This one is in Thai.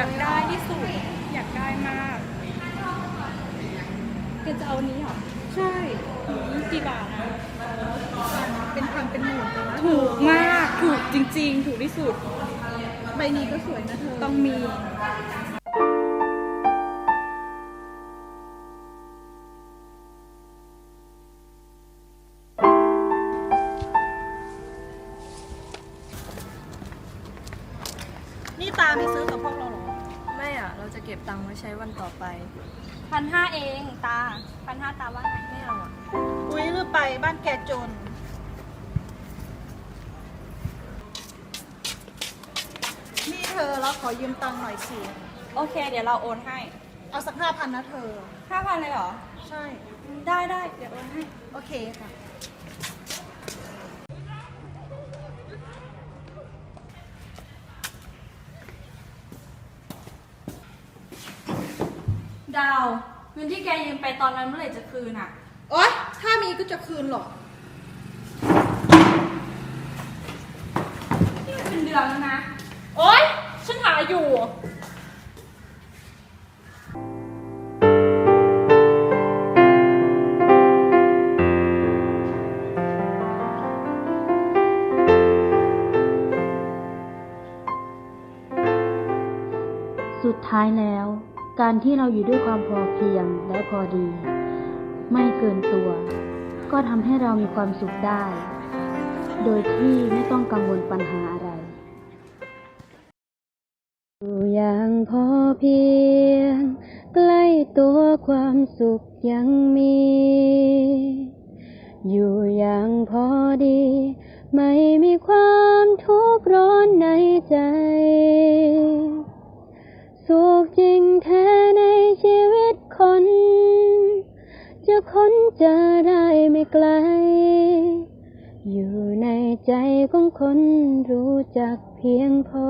อยากได้ที่สุด อยากได้มากแกจะเอานี้เหรอ ใช่กี่บาทนะเป็นพันเป็นหมื่นเลยนะถูกมาก ถูกจริง ๆ ถูกที่สุด ใบนี้ก็สวยนะเธอ ต้องมีนี่ตาไม่ซื้อกับพวกเราหรอ อะ เราจะเก็บตังค์ไว้ใช้วันต่อไป พันห้าเองตาพันห้าตาว่าไงไม่เอาอะ อุ้ยหรือไปบ้านแกจน นี่เธอเราขอยืมตังค์หน่อยสิ โอเค เดี๋ยวเราโอนให้เอาสักห้าพันนะเธอ ห้าพันเลยเหรอ ใช่ ได้ได้เดี๋ยวโอนให้ โอเคค่ะ ดาวเงินที่แกยืมไปตอนนั้นเมื่อไหร่จะคืนอะ โอ๊ย ถ้ามีก็จะคืนหรอก นี่มันเป็นเดือนแล้วนะ โอ๊ย ฉันหาอยู่ สุดท้ายแล้ว การที่เราอยู่ด้วยความพอเพียงและพอดี ไม่เกินตัว ก็ทำให้เรามีความสุขได้ โดยที่ไม่ต้องกังวลปัญหาอะไรอยู่อย่างพอเพียง ใกล้ตัวความสุขยังมี อยู่อย่างพอดี ไม่มีความทุกข์ร้อนในใจ เจอได้ไม่ไกล อยู่ในใจของคนรู้จักเพียงพอ